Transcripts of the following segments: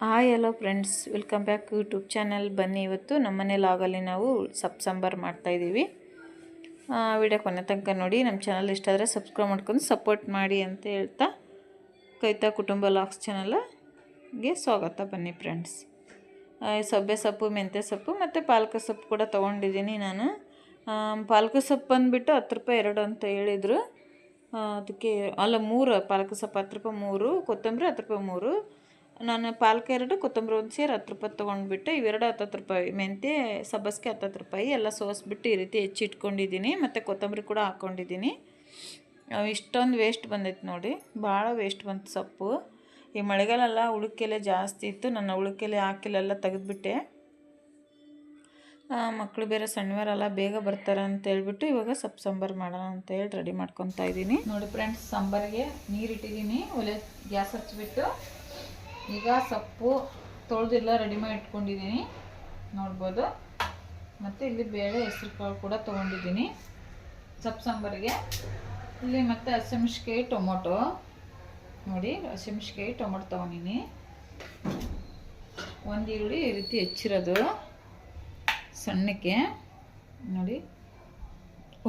Hi hello friends welcome back YouTube channel ಬನ್ನಿ ಇವತ್ತು ನಮ್ಮ ಮನೇಲಿ ಲಾಗಲ್ಲಿ ನಾವು ಸಪ್ ಸಾಂಬಾರು ಮಾಡ್ತಾಯಿದ್ದೀವಿ ವಿಡಿಯೋ ಕೊನೆ ತನಕ ನೋಡಿ. ನಮ್ಮ ಚಾನಲ್ ಇಷ್ಟ ಆದರೆ ಸಬ್ಸ್ಕ್ರೈಬ್ ಮಾಡ್ಕೊಂಡು ಸಪೋರ್ಟ್ ಮಾಡಿ ಅಂತ ಹೇಳ್ತಾ ಕೈತಾ ಕುಟುಂಬ ಲಾಗ್ಸ್ ಚಾನಲ್ಗೆ ಸ್ವಾಗತ ಬನ್ನಿ ಫ್ರೆಂಡ್ಸ್ ಸೊಬ್ಬೆ ಸೊಪ್ಪು, ಮೆಂತ್ಯ ಸೊಪ್ಪು ಮತ್ತು ಪಾಲಕ ಸೊಪ್ಪು ಕೂಡ ತೊಗೊಂಡಿದ್ದೀನಿ ನಾನು. ಪಾಲಕ ಸೊಪ್ಪು ಬಂದುಬಿಟ್ಟು ಹತ್ತು ರೂಪಾಯಿ ಎರಡು ಅಂತ ಹೇಳಿದರು. ಅದಕ್ಕೆ ಅಲ್ಲ ಮೂರು, ಪಾಲಕ ಸೊಪ್ಪು ಹತ್ತು ರೂಪಾಯಿ ಮೂರು, ಕೊತ್ತಂಬರಿ ಹತ್ತು ರೂಪಾಯಿ ಮೂರು. ನಾನು ಪಾಲಕ ಎರಡು, ಕೊತ್ತಂಬರಿ ಒಂದು ಸೇರು, ಹತ್ತು ರೂಪಾಯಿ ತೊಗೊಂಡ್ಬಿಟ್ಟು ಇವೆರಡು ಹತ್ತತ್ತು ರೂಪಾಯಿ ಮೆಂತ್ಯ, ಸಬ್ಬಸ್ಗೆ ಹತ್ತತ್ತು ರೂಪಾಯಿ ಎಲ್ಲ ಸೋಸ್ಬಿಟ್ಟು ಈ ರೀತಿ ಹೆಚ್ಚಿಟ್ಕೊಂಡಿದ್ದೀನಿ ಮತ್ತು ಕೊತ್ತಂಬರಿ ಕೂಡ ಹಾಕ್ಕೊಂಡಿದ್ದೀನಿ ಇಷ್ಟೊಂದು ವೇಸ್ಟ್ ಬಂದೈತೆ ನೋಡಿ. ಭಾಳ ವೇಸ್ಟ್ ಬಂತು ಸೊಪ್ಪು. ಈ ಮಳೆಗಾಲೆಲ್ಲ ಉಳುಕೆಲೆ ಜಾಸ್ತಿ ಇತ್ತು. ನನ್ನ ಉಳುಕೆಲೆ ಹಾಕಿಲೆಲ್ಲ ತೆಗೆದುಬಿಟ್ಟೆ. ಮಕ್ಕಳು ಬೇರೆ ಸಣ್ಣವರೆಲ್ಲ ಬೇಗ ಬರ್ತಾರೆ ಅಂತ ಹೇಳ್ಬಿಟ್ಟು ಇವಾಗ ಸೊಪ್ಪು ಸಾಂಬಾರು ಮಾಡೋಣ ಅಂತ ಹೇಳಿ ರೆಡಿ ಮಾಡ್ಕೊತಾ ಇದ್ದೀನಿ. ನೋಡಿ ಫ್ರೆಂಡ್ಸ್ ಸಾಂಬಾರಿಗೆ ನೀರಿಟ್ಟಿದ್ದೀನಿ. ಒಲೆ ಗ್ಯಾಸ್ ಹಚ್ಚಿಬಿಟ್ಟು ಈಗ ಸೊಪ್ಪು ತೊಳೆದಿಲ್ಲ ರೆಡಿ ಮಾಡಿ ಇಟ್ಕೊಂಡಿದ್ದೀನಿ. ನೋಡ್ಬೋದು. ಮತ್ತು ಇಲ್ಲಿ ಬೇಳೆ ಹೆಸ್ರು ಕಾಳು ಕೂಡ ತೊಗೊಂಡಿದ್ದೀನಿ. ಸೊಪ್ಪು ಸಾಂಬಾರಿಗೆ. ಇಲ್ಲಿ ಮತ್ತು ಹಸಿಮೆಣ್ಸಿಕಾಯಿ ಟೊಮೊಟೊ. ನೋಡಿ ಹಸಿಮೆಣ್ಸಿಕಾಯಿ ಟೊಮೊಟೊ ತೊಗೊಂಡಿನಿ ಒಂದು ಈರುಳ್ಳಿ ಈ ರೀತಿ ಹೆಚ್ಚಿರೋದು ಸಣ್ಣಕ್ಕೆ. ನೋಡಿ,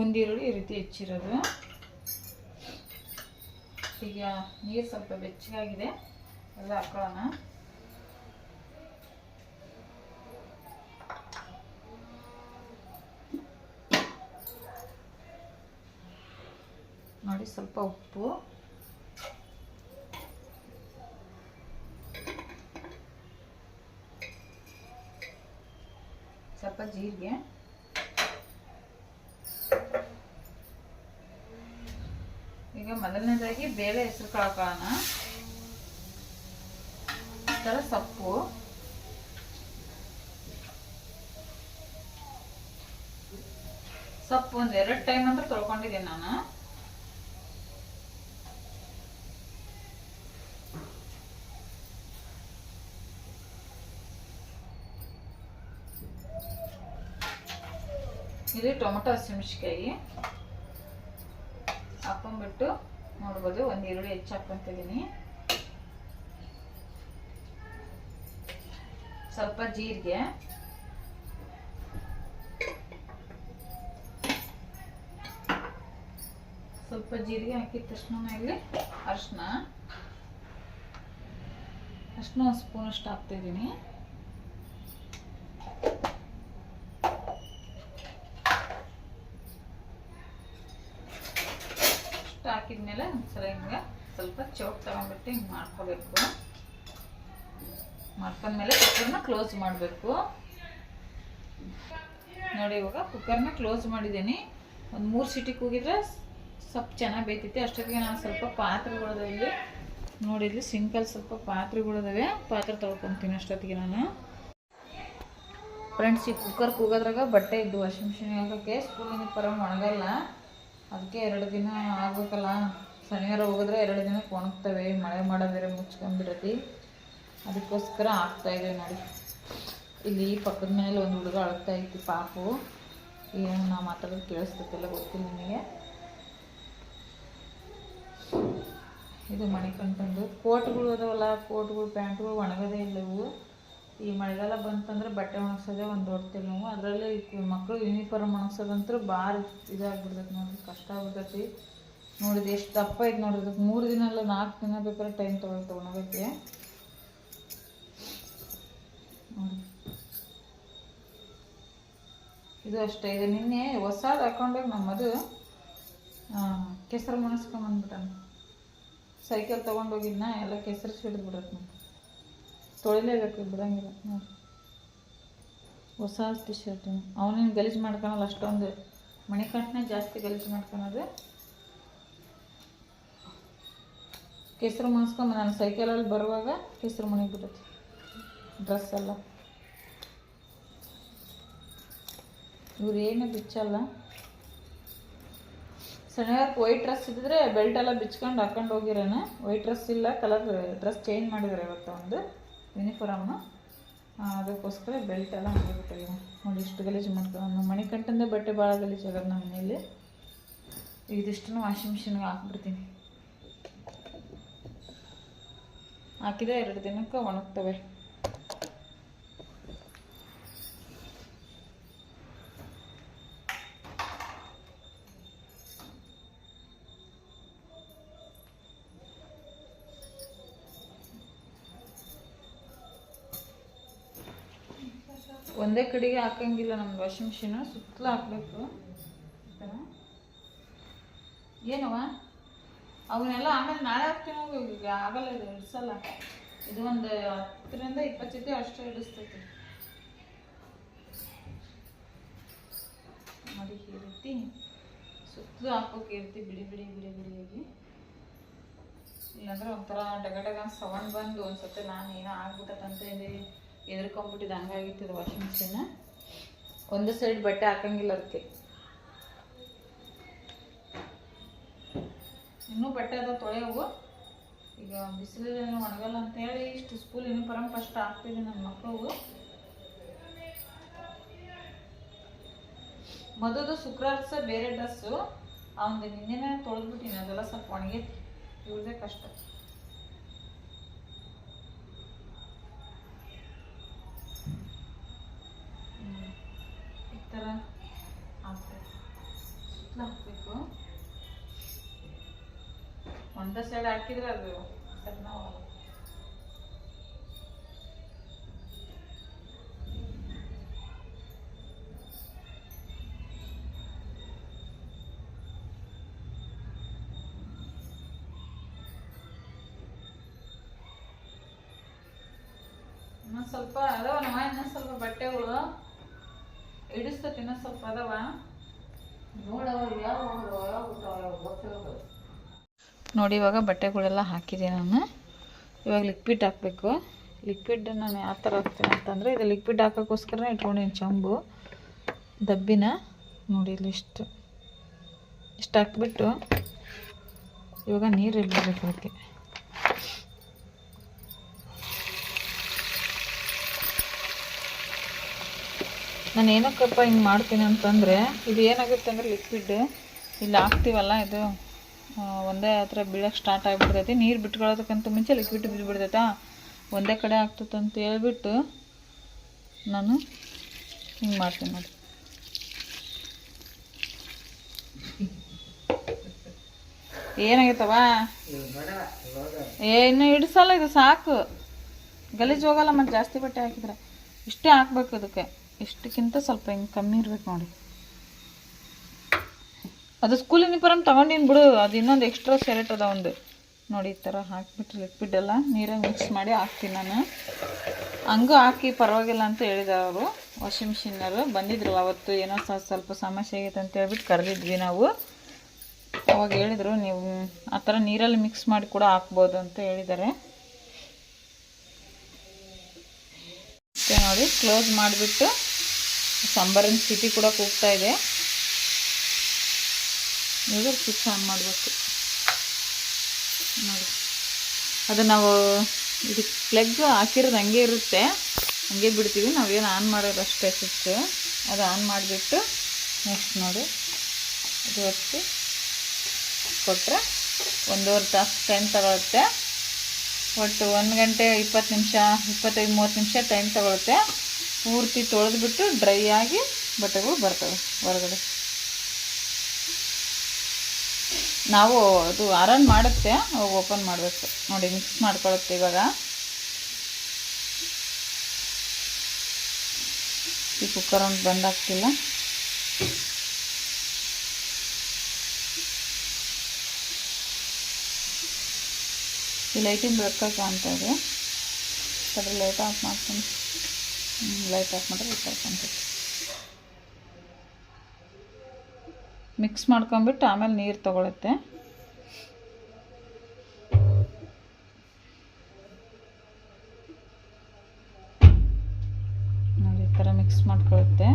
ಒಂದು ಈರುಳ್ಳಿ ಈ ರೀತಿ ಹೆಚ್ಚಿರೋದು. ಈಗ ನೀರು ಸ್ವಲ್ಪ ಬೆಚ್ಚಗಾಗಿದೆ. ಎಲ್ಲ ಹಾಕೊಳ್ಳೋಣ. ನೋಡಿ ಸ್ವಲ್ಪ ಉಪ್ಪು. ಸ್ವಲ್ಪ ಜೀರಿಗೆ. ಈಗ ಮೊದಲನೇದಾಗಿ ಬೇಳೆ ಹೆಸರು ಕಾಳಕೊಳ್ಳೋಣ ಥರ ಸೊಪ್ಪು. ಸೊಪ್ಪು ಒಂದು ಎರಡು ಟೈಮ್ ಅಂತ ತೊಳ್ಕೊಂಡಿದ್ದೀನಿ ನಾನು. ಇದು ಟೊಮೆಟೊ ಹಸಿಮೆಣ್ಸಿಕಾಯಿ ಹಾಕೊಂಡ್ಬಿಟ್ಟು ನೋಡ್ಬೋದು ಒಂದು ಈರುಳ್ಳಿ ಹೆಚ್ಚು ಹಾಕ್ಕೊಂತಿದ್ದೀನಿ ಸ್ವಲ್ಪ ಜೀರಿಗೆ. ಸ್ವಲ್ಪ ಜೀರಿಗೆ ಹಾಕಿದ ತಕ್ಷಣ ಇಲ್ಲಿ ಅರ್ಶಿನ ಅರ್ಶಿನ ಒಂದು ಸ್ಪೂನ್ ಅಷ್ಟು ಹಾಕ್ತಿದ್ದೀನಿ ಹಾಕಿದ್ಮೇಲೆ ಒಂದ್ಸಲ ಹಿಂಗೆ ಸ್ವಲ್ಪ ಚೌಕ್ ತಗೊಂಡ್ಬಿಟ್ಟು ಹಿಂಗೆ ಮಾಡ್ಕೋಬೇಕು. ಮಾಡ್ಕೊಂಡ್ಮೇಲೆ ಕುಕ್ಕರ್ನ ಕ್ಲೋಸ್ ಮಾಡಬೇಕು. ನೋಡಿ ಇವಾಗ ಕುಕ್ಕರ್ನ ಕ್ಲೋಸ್ ಮಾಡಿದ್ದೀನಿ. ಒಂದು ಮೂರು ಸಿಟಿ ಕೂಗಿದ್ರೆ ಸ್ವಲ್ಪ ಚೆನ್ನಾಗಿ ಬೇಯ್ತಿತ್ತು ಅಷ್ಟೊತ್ತಿಗೆ ನಾನು ಸ್ವಲ್ಪ ಪಾತ್ರೆಗಳಿದೆ ಇಲ್ಲಿ ನೋಡಿ ಇಲ್ಲಿ ಸಿಂಕಲ್ಲಿ ಸ್ವಲ್ಪ ಪಾತ್ರೆಗಳಿದಾವೆ ಪಾತ್ರೆ ತೊಳ್ಕೊತೀನಿ ಅಷ್ಟೊತ್ತಿಗೆ ನಾನು. ಫ್ರೆಂಡ್ಸ್ ಈ ಕುಕ್ಕರ್ ಕೂಗೋದ್ರಾಗ ಬಟ್ಟೆ ಇದ್ದು ವಾಷಿಂಗ್ ಮಿಷಿನ್ ಹಾಕೋಕ್ಕೆ ಸ್ಕೂಲಿನ ಪರ ಒಣಗಲ್ಲ. ಅದಕ್ಕೆ ಎರಡು ದಿನ ಆಗಬೇಕಲ್ಲ. ಶನಿವಾರ ಹೋಗಿದ್ರೆ ಎರಡು ದಿನಕ್ಕೆ ಒಣಗ್ತವೆ ಮಳೆ ಮಾಡೋದ್ರೆ ಮುಚ್ಕೊಂಡ್ಬಿಡತಿ. ಅದಕ್ಕೋಸ್ಕರ ಆಗ್ತಾ ಇದೆ ನೋಡಿ. ಇಲ್ಲಿ ಪಕ್ಕದ ಮೇಲೆ ಒಂದು ಹುಡುಗ ಅಳ್ತಾ ಇತ್ತು ಪಾಪು. ಏನು ನಾ ಮಾತಾಡೋದು ಕೇಳಿಸ್ತೈತೆಲ್ಲ ಗೊತ್ತಿಲ್ಲ ನಿಮಗೆ. ಇದು ಮಣಿಕಂಠಂದು. ಕೋಟ್ಗಳು ಅದಾವಲ್ಲ, ಕೋಟ್ಗಳು, ಪ್ಯಾಂಟ್ಗಳು ಒಣಗೋದೇ ಇಲ್ಲವು ಈ ಮಳೆಗಾಲ ಬಂತಂದ್ರೆ ಬಟ್ಟೆ ಒಣಗ್ಸೋದೇ ಒಂದು ಹೊಡ್ತೀವಿ ನಾವು ಅದರಲ್ಲಿ ಮಕ್ಕಳು ಯೂನಿಫಾರ್ಮ್ ಒಣಗ್ಸೋದಂತೂ ಭಾಳ ಇದಾಗ್ಬಿಡ್ತೈತೆ ನೋಡಿ ಕಷ್ಟ ಆಗ್ಬಿಡ್ತೈತಿ. ನೋಡಿದ್ರೆ ಎಷ್ಟು ದಪ್ಪ ಐತೆ ನೋಡಿದ್ರೆ ಮೂರು ದಿನ ಅಲ್ಲ ನಾಲ್ಕು ದಿನ ಬೇಕಾದ್ರೆ ಟೈಮ್ ತೊಗೊಳ್ತಾ ಒಣಗೋಕ್ಕೆ ಇದು ಅಷ್ಟೇ. ಇದು ನಿನ್ನೆ ಹೊಸದು ಹಾಕೊಂಡಾಗ ನಮ್ಮದು ಕೆಸರು ಮುಣಿಸ್ಕೊಂಬಂದ್ಬಿಟ್ಟಾನ ಸೈಕಲ್ ತೊಗೊಂಡೋಗಿದ್ನ ಎಲ್ಲ ಕೆಸರು ಸಿಡಿದು ಬಿಡತ್ತೆ ತೊಳಿಲೇ ತೊಳಿಲೇಬೇಕು ಬಿಡಂಗಿಲ್ಲ. ನೋಡಿ. ಹೊಸ ಟಿ ಶರ್ಟ್ ಅವನೇನು ಗಲೀಜು ಮಾಡ್ಕೊಳಲ್ಲ ಅಷ್ಟೊಂದು. ಮಣಿಕಂಠನೇ ಜಾಸ್ತಿ ಗಲೀಜು ಮಾಡ್ಕೊಳೋದು. ಕೆಸರು ಮುಣಿಸ್ಕೊಂಡು ನಾನು ಸೈಕಲಲ್ಲಿ ಬರುವಾಗ ಕೆಸರು ಬಿಡುತ್ತೆ ಡ್ರೆಸ್ ಎಲ್ಲ. ಇವ್ರು ಬಿಚ್ಚಲ್ಲ. ಸಣ್ಣಗಾರಕ್ಕೆ ವೈಟ್ ಡ್ರೆಸ್ ಇದ್ದಿದ್ರೆ ಬೆಲ್ಟ್ ಎಲ್ಲ ಬಿಚ್ಕೊಂಡು ಹಾಕೊಂಡು ಹೋಗಿರೋಣ ವೈಟ್ ಡ್ರೆಸ್ ಇಲ್ಲ ಕಲರ್ ಡ್ರೆಸ್ ಚೇಂಜ್ ಮಾಡಿದ್ದಾರೆ ಇವತ್ತು ಒಂದು ಯೂನಿಫಾರ್ಮು ಅದಕ್ಕೋಸ್ಕರ ಬೆಲ್ಟ್ ಎಲ್ಲ ಹಾಕಿಬಿಟ್ಟಿದ್ದೀನಿ ನೋಡಿ, ಇಷ್ಟು ಗಲೀಜು ಮಾಡ್ಕೊಂಡು ಮಣಿಕಂಠಂದೇ ಬಟ್ಟೆ ಭಾಳ ಗಲೀಜು ಆಗೋದು ನಮ್ಮ ಮನೇಲಿ ಇದಿಷ್ಟನ್ನು ವಾಷಿಂಗ್ ಮಿಷಿನ್ಗೆ ಹಾಕ್ಬಿಡ್ತೀನಿ. ಹಾಕಿದ್ರೆ ಎರಡು ದಿನಕ್ಕೆ ಒಣಗ್ತವೆ. ಒಂದೇ ಕಡೆಗೆ ಹಾಕಂಗಿಲ್ಲ ನಮ್ಮ ವಾಷಿಂಗ್ ಮಿಷಿನ್ ಸುತ್ತಲೂ ಹಾಕಬೇಕು. ಏನವ ಅವನ್ನೆಲ್ಲ ಆಮೇಲೆ ನಾಳೆ ಹಾಕ್ತೀನಿ ಈಗ ಆಗಲ್ಲ ಇದು, ಇಡ್ಸಲ್ಲ. ಇದು ಒಂದು ಹತ್ತರಿಂದ ಇಪ್ಪತ್ತು ಜೊತೆ ಅಷ್ಟೇ ಇಡಿಸ್ತೈತಿ. ನೋಡಿ, ಈ ಸುತ್ತಲೂ ಹಾಕೋಕೆ ಇರ್ತಿ ರೀತಿ ಬಿಡಿ ಬಿಡಿ ಬಿಡಿ ಬಿಡಿಯಾಗಿ ಇಲ್ಲಾಂದ್ರೆ ಒಂಥರ ಡಗಡಗ ಸೌಂಡ್ ಬಂದು ಒಂದ್ಸತಿ ನಾನು ಏನೋ ಆಗ್ಬಿಟ್ಟಂತ ಹೇಳಿ ಎದ್ರಕೊಂಬಿಟ್ಟಿದ್ದು ಹಂಗಾಗಿತ್ತು ವಾಷಿಂಗ್ ಮಿಷಿನ್ ಒಂದು ಸೈಡ್ ಬಟ್ಟೆ ಹಾಕಂಗಿಲ್ಲ ಅದಕ್ಕೆ ಇನ್ನೂ ಬಟ್ಟೆ ಅದ ತೊಳೆಯವು ಈಗ ಬಿಸಿಲಿನಲ್ಲಿ ಒಣಗಲ್ಲ ಅಂತೇಳಿ ಇಷ್ಟು ಸ್ಕೂಲ್ ಯೂನಿಫಾರ್ಮ್ ಫಸ್ಟ್ ಹಾಕ್ತಿದ್ದೆ ನನ್ನ ಮಕ್ಕಳು ಮದುದು ಶುಕ್ರವಾರ ಸಹ ಬೇರೆ ಡ್ರೆಸ್ಸು ಅವನದು ನಿನ್ನೆನೇ ತೊಳೆದ್ಬಿಟ್ಟಿನಿ, ಅದೆಲ್ಲ ಸ್ವಲ್ಪ ಒಣಗೈತಿ ಇವ್ರದೇ ಕಷ್ಟ. ಥರ ಹಾಕ್ಬೇಕು ಸುತ್ತಲೂ ಹಾಕಬೇಕು. ಒಂದೇ ಸೈಡ್ ಹಾಕಿದ್ರೆ ಅದು ಸ್ವಲ್ಪ ಅದಾವ ನಮ್ಮ ಇನ್ನೊಂದು ಸ್ವಲ್ಪ ಬಟ್ಟೆಗಳು ಇಡಿಸ್ತೈತಿ ಇನ್ನೊಂದು ಸ್ವಲ್ಪ ಅದಾವ. ನೋಡಿ ಇವಾಗ ಬಟ್ಟೆಗಳೆಲ್ಲ ಹಾಕಿದೆ ನಾನು. ಇವಾಗ ಲಿಕ್ವಿಡ್ ಹಾಕಬೇಕು. ಲಿಕ್ವಿಡ್ ನಾನು ಯಾವ ಥರ ಹಾಕ್ತೀನಿ ಅಂತಂದರೆ ಇದು ಲಿಕ್ವಿಡ್ ಹಾಕೋಕ್ಕೋಸ್ಕರ ಇಟ್ಕೊಂಡಿನಿ ಚಂಬು. ದಬ್ಬಿನ. ನೋಡಿ ಇಲ್ಲಿ ಇಷ್ಟು. ಇಷ್ಟು ಹಾಕ್ಬಿಟ್ಟು ಇವಾಗ ನೀರು ಇಲ್ಲಬೇಕು ಅದಕ್ಕೆ. ನಾನು ಏನಕ್ಕಪ್ಪ ಹಿಂಗೆ ಮಾಡ್ತೀನಿ ಅಂತಂದರೆ, ಇದು ಏನಾಗುತ್ತೆ ಅಂದರೆ ಲಿಕ್ವಿಡ್ ಇಲ್ಲಿ ಹಾಕ್ತೀವಲ್ಲ ಇದು ಒಂದೇ ಹತ್ರ ಬೀಳಕ್ಕೆ ಸ್ಟಾರ್ಟ್ ಆಗಿಬಿಡ್ತೈತಿ. ನೀರು ಬಿಟ್ಕೊಳ್ಳೋದಕ್ಕಂತ ಮುಂಚೆ ಲಿಕ್ವಿಡ್ ಬಿದ್ದುಬಿಡ್ತೈತಾ ಒಂದೇ ಕಡೆ ಆಗ್ತದಂತ ಹೇಳ್ಬಿಟ್ಟು ನಾನು ಹಿಂಗೆ ಮಾಡ್ತೀನಿ ನೋಡಿ. ಏನಾಗೈತವ? ಏ, ಇನ್ನು ಇಡಿಸಲ್ಲ, ಇದು ಸಾಕು. ಗಲೀಜು ಹೋಗಲ್ಲ, ಮತ್ತು ಜಾಸ್ತಿ ಬಟ್ಟೆ ಹಾಕಿದ್ರೆ. ಇಷ್ಟೇ ಹಾಕ್ಬೇಕು ಅದಕ್ಕೆ ಇಷ್ಟಕ್ಕಿಂತ ಸ್ವಲ್ಪ ಹಿಂಗೆ ಕಮ್ಮಿ ಇರ್ಬೇಕು ನೋಡಿ. ಅದು ಸ್ಕೂಲ್ ಯೂನಿಫಾರ್ಮ್ ತೊಗೊಂಡಿನ ಬಿಡು, ಅದು ಇನ್ನೊಂದು ಎಕ್ಸ್ಟ್ರಾ ಸೆಲೆಟ್ ಅದ ಒಂದು. ನೋಡಿ, ಈ ಥರ ಹಾಕಿಬಿಟ್ಟು ಲಿಕ್ವಿಡ್ ಎಲ್ಲ. ನೀರಾಗ ಮಿಕ್ಸ್ ಮಾಡಿ ಹಾಕ್ತೀನಿ ನಾನು. ಹಂಗೂ ಹಾಕಿ ಪರವಾಗಿಲ್ಲ ಅಂತ ಹೇಳಿದ ಅವರು. ವಾಷಿಂಗ್ ಮಿಷಿನವರು ಬಂದಿದ್ರು ಅವತ್ತು. ಏನೋ ಸ್ವಲ್ಪ ಸಮಸ್ಯೆ ಆಗೈತೆ ಅಂತ ಹೇಳ್ಬಿಟ್ಟು ಕರೆದಿದ್ವಿ ನಾವು. ಅವಾಗ ಹೇಳಿದರು, ನೀವು ಆ ಥರ ನೀರಲ್ಲಿ ಮಿಕ್ಸ್ ಮಾಡಿ ಕೂಡ ಹಾಕ್ಬೋದು ಅಂತ ಹೇಳಿದ್ದಾರೆ. ನೋಡಿ ಕ್ಲೋಸ್ ಮಾಡಿಬಿಟ್ಟು ಸಾಂಬಾರಿನ ಸಿಟಿ ಕೂಡ ಕೂಗ್ತಾ ಇದೆ. ಈಗ ಸ್ವಿಚ್ ಆನ್ ಮಾಡಬೇಕು. ನೋಡಿ. ಅದು ನಾವು ಇದು ಪ್ಲಗ್ ಹಾಕಿರೋದು ಹಂಗೆ ಇರುತ್ತೆ. ಹಂಗೆ ಬಿಡ್ತೀವಿ. ನಾವೇನು ಆನ್ ಮಾಡೋದು ಅಷ್ಟೇ ಸ್ವಿಚ್ ಅದು ಆನ್ ಮಾಡಿಬಿಟ್ಟು ನೆಕ್ಸ್ಟ್ ನೋಡಿ. ಇದು ಹೊತ್ತು ಕೊಟ್ಟರೆ ಒಂದೂವರೆ ತಾಸು ಟೈಮ್ ತಗೊಳುತ್ತೆ. ಒಟ್ಟು ಒಂದು ಗಂಟೆ ಇಪ್ಪತ್ತು ನಿಮಿಷ, ಇಪ್ಪತ್ತೈದು, ಮೂವತ್ತು ನಿಮಿಷ ಟೈಮ್ ತಗೊಳುತ್ತೆ. ಪೂರ್ತಿ ತೊಳೆದ್ಬಿಟ್ಟು ಡ್ರೈ ಆಗಿ ಬಟ್ಟೆಗಳು ಬರ್ತವೆ ಹೊರಗಡೆ. ನಾವು ಅದು ಆರನ್ ಮಾಡುತ್ತೆ, ಅವಾಗ ಓಪನ್ ಮಾಡಬೇಕು. ನೋಡಿ ಮಿಕ್ಸ್ ಮಾಡ್ಕೊಳುತ್ತೆ ಇವಾಗ. ಈ ಕುಕ್ಕರ್ ಒಂದು ಬಂದಾಗ್ತಿಲ್ಲ ಈ ಲೈಟಿಂಗ್ ಬೆಳಕ ಕಾಣ್ತಾ ಇದೆ. ಅದ್ರ ಲೈಟ್ ಆಫ್ ಮಾಡ್ತೀನಿ. ಲೈಟ್ ಆಫ್ ಮಾಡಿದ್ರೆ ಈ ಥರ ಮಿಕ್ಸ್ ಮಾಡ್ಕೊಂಬಿಟ್ಟು ಆಮೇಲೆ ನೀರು ತಗೊಳುತ್ತೆ. ನೋಡಿ ಈ ಥರ ಮಿಕ್ಸ್ ಮಾಡ್ಕೊಳ್ಳುತ್ತೆ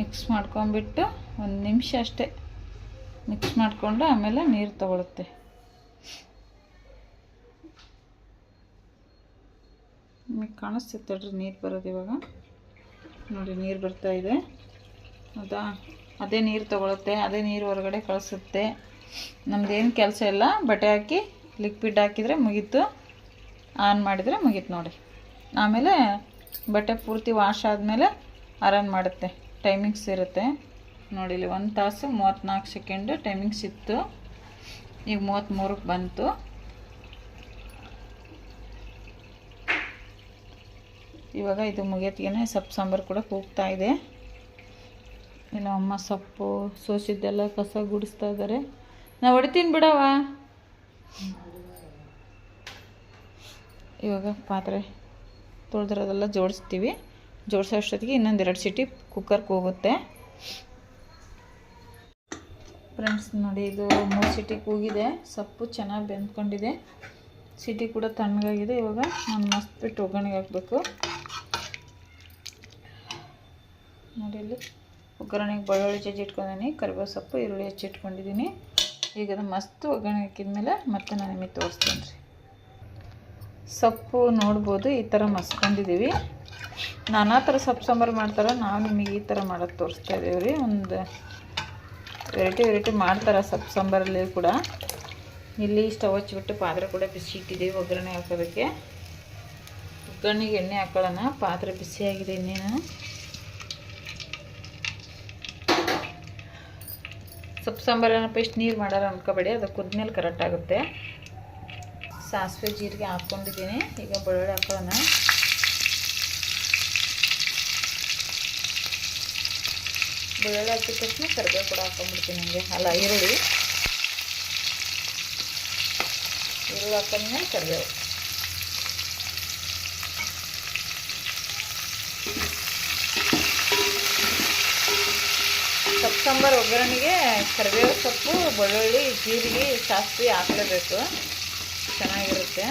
ಮಿಕ್ಸ್ ಮಾಡ್ಕೊಂಬಿಟ್ಟು ಒಂದು ನಿಮಿಷ ಅಷ್ಟೇ. ಮಿಕ್ಸ್ ಮಾಡಿಕೊಂಡು ಆಮೇಲೆ ನೀರು ತಗೊಳುತ್ತೆ. ನಿಮಗೆ ಕಾಣಿಸ್ತೈತೆ ತಡ್ರಿ ನೀರು ಬರೋದು ಇವಾಗ. ನೋಡಿ, ನೀರು ಬರ್ತಾ ಇದೆ. ಹೌದಾ? ಅದೇ ನೀರು ತಗೊಳುತ್ತೆ, ಅದೇ ನೀರು ಹೊರಗಡೆ ಕಳಿಸುತ್ತೆ. ನಮ್ದೇನು ಕೆಲಸ ಇಲ್ಲ, ಬಟ್ಟೆ ಹಾಕಿ ಲಿಕ್ವಿಡ್ ಹಾಕಿದರೆ ಮುಗೀತು. ಆನ್ ಮಾಡಿದರೆ ಮುಗೀತು ನೋಡಿ. ಆಮೇಲೆ ಬಟ್ಟೆ ಪೂರ್ತಿ ವಾಶ್ ಆದಮೇಲೆ ಆರನ್ ಮಾಡುತ್ತೆ. ಟೈಮಿಂಗ್ಸ್ ಇರುತ್ತೆ. ನೋಡಿ, ಇಲ್ಲಿ ಒಂದು ತಾಸು ಮೂವತ್ತ್ನಾಲ್ಕು ಸೆಕೆಂಡು ಟೈಮಿಂಗ್ಸ್ ಇತ್ತು. ಈಗ ಮೂವತ್ತ್ಮೂರಕ್ಕೆ ಬಂತು. ಇವಾಗ ಇದು ಮುಗಿಯತ್ಗೆ ಸೊಪ್ಪು ಸಾಂಬಾರು ಕೂಡ ಕೂಗ್ತಾ ಇದೆ. ಇಲ್ಲ ಅಮ್ಮ ಸೊಪ್ಪು, ಸೋಸಿದ್ದೆಲ್ಲ ಕಸ ಗುಡಿಸ್ತಾ ಇದ್ದಾರೆ ನಾವು ಹೊಡಿತೀನಿ ಬಿಡವ ಇವಾಗ ಪಾತ್ರೆ ತೊಳೆದಿರೋದೆಲ್ಲ ಜೋಡಿಸ್ತೀವಿ. ಜೋಡಿಸೋ ಅಷ್ಟೊತ್ತಿಗೆ ಇನ್ನೊಂದು ಎರಡು ಸಿಟಿ ಕುಕ್ಕರ್ಗೆ ಹೋಗುತ್ತೆ. ಫ್ರೆಂಡ್ಸ್ ನೋಡಿ ಇದು ಮೂರು ಸಿಟಿ ಕೂಗಿದೆ. ಸೊಪ್ಪು ಚೆನ್ನಾಗಿ ಬೆಂದ್ಕೊಂಡಿದೆ. ಸಿಟಿ ಕೂಡ ತಣ್ಣಗಾಗಿದೆ. ಇವಾಗ ನಾನು ಮಸ್ತ್ ಬಿಟ್ಟು ಒಗ್ಗರಣೆಗೆ ಹಾಕಬೇಕು. ನೋಡಿ ಇಲ್ಲಿ. ಒಗ್ಗರಣೆಗೆ ಬೆಳ್ಳುಳ್ಳಿ ಜಜ್ಜಿ ಇಟ್ಕೊಂಡಿದ್ದೀನಿ. ಕರಿಬೇವು ಸೊಪ್ಪು, ಈರುಳ್ಳಿ ಹೆಚ್ಚಿಟ್ಕೊಂಡಿದ್ದೀನಿ ಈಗ ಅದು ಮಸ್ತ್ ಒಗ್ಗರಣೆ ಹಾಕಿದ್ಮೇಲೆ ಮತ್ತೆ ನಾನು ನಿಮಗೆ ತೋರಿಸ್ತೀನಿ ರೀ. ಸೊಪ್ಪು ನೋಡ್ಬೋದು, ಈ ಥರ ಮಸ್ಕೊಂಡಿದ್ದೀವಿ ನಾನಾ ಥರ ಸೊಪ್ಪು ಸಾಂಬಾರು ಮಾಡ್ತಾರೆ, ನಾವು ನಿಮಗೆ ಈ ಥರ ಮಾಡೋದು ತೋರಿಸ್ತಾ ಇದ್ದೀವಿ ರೀ. ಒಂದು ವೆರೈಟಿ ವೆರೈಟಿ ಮಾಡ್ತಾರೆ ಸೊಪ್ಪು ಸಾಂಬಾರಲ್ಲಿ ಕೂಡ. ಇಲ್ಲಿ ಸ್ಟವ್ ಹಚ್ಚಿಬಿಟ್ಟು ಪಾತ್ರೆ ಕೂಡ ಬಿಸಿ ಇಟ್ಟಿದ್ದೀವಿ ಒಗ್ಗರಣೆ ಹಾಕೋದಕ್ಕೆ. ಒಗ್ಗರಣೆಗೆ ಎಣ್ಣೆ ಹಾಕೊಳ್ಳೋಣ. ಪಾತ್ರೆ ಬಿಸಿಯಾಗಿದೆ ಇನ್ನೇನು ಸೊಪ್ಪು ಸಾಂಬಾರು ಏನಪ್ಪ ಇಷ್ಟು ನೀರು ಮಾಡಾರ ಅಂದ್ಕೋಬೇಡಿ ಅದು ಕುದ್ಮೇಲೆ ಕರೆಕ್ಟ್ ಆಗುತ್ತೆ. ಸಾಸಿವೆ ಜೀರಿಗೆ ಹಾಕ್ಕೊಂಡಿದ್ದೀನಿ, ಈಗ ಬೆಳ್ಳುಳ್ಳಿ ಹಾಕೋಣ. ಬೆಳ್ಳುಳ್ಳಿ ಹಾಕಿದ ತಕ್ಷಣ ಕರ್ಬೇವು ಕೂಡ ಹಾಕೊಂಡ್ಬಿಡ್ತೀನಿ ನನಗೆ ಅಲ್ಲ ಈರುಳ್ಳಿ. ಈರುಳ್ಳಿ ಹಾಕೊಂಡ್ಮೇಲೆ ಕರಿಬೇವು ಸೊಪ್ಪು ಸಾಂಬಾರು ಒಗ್ಗರಣೆಗೆ ಕರಿಬೇವು ಸೊಪ್ಪು, ಬೆಳ್ಳುಳ್ಳಿ, ಜೀರಿಗೆ, ಸಾಸಿವೆ ಹಾಕಲೇಬೇಕು ಚೆನ್ನಾಗಿರುತ್ತೆ.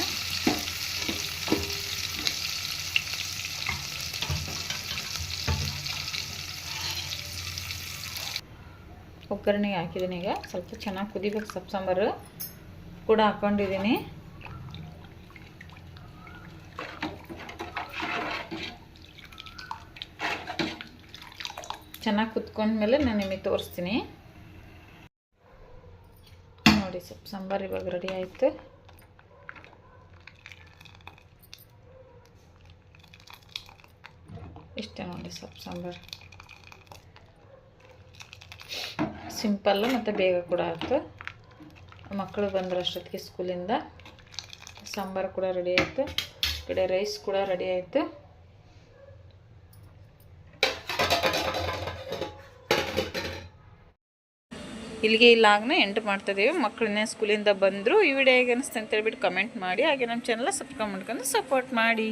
ಒಗ್ಗರಣೆಗೆ ಹಾಕಿದ್ದೀನಿ ಈಗ. ಸ್ವಲ್ಪ ಚೆನ್ನಾಗಿ ಕುದಿಬೇಕು ಸೊಪ್ಪು ಸಾಂಬಾರು. ಕೂಡ ಹಾಕ್ಕೊಂಡಿದ್ದೀನಿ. ಚೆನ್ನಾಗಿ ಕುತ್ಕೊಂಡ್ಮೇಲೆ ನಾನು ನಿಮಗೆ ತೋರಿಸ್ತೀನಿ. ನೋಡಿ ಸೊಪ್ಪು ಸಾಂಬಾರು ಇವಾಗ ರೆಡಿ ಆಯಿತು. ಇಷ್ಟೇ ನೋಡಿ ಸೊಪ್ಪು ಸಾಂಬಾರು. ಸಿಂಪಲ್ಲು ಮತ್ತು ಬೇಗ ಕೂಡ ಆಯಿತು. ಮಕ್ಕಳು ಬಂದ್ರೆ ಅಷ್ಟೊತ್ತಿಗೆ ಸ್ಕೂಲಿಂದ. ಸಾಂಬಾರು ಕೂಡ ರೆಡಿ ಆಯಿತು. ಕಡೆ ರೈಸ್ ಕೂಡ ರೆಡಿ ಆಯಿತು. ಇಲ್ಲಿಗೆ ಇಲ್ಲಾಗನ ಎಂಟು ಮಾಡ್ತಾಯಿದ್ದೀವಿ ಮಕ್ಕಳನ್ನೇ ಸ್ಕೂಲಿಂದ ಬಂದರು. ಈ ವಿಡಿಯೋ ಹೇಗೆ ಅನಿಸ್ತು ಅಂತ ಹೇಳ್ಬಿಟ್ಟು ಕಮೆಂಟ್ ಮಾಡಿ. ಹಾಗೆ ನಮ್ಮ ಚಾನಲ್ ಸಬ್ಸ್ಕ್ರೈಬ್ ಮಾಡ್ಕೊಂಡು ಸಪೋರ್ಟ್ ಮಾಡಿ.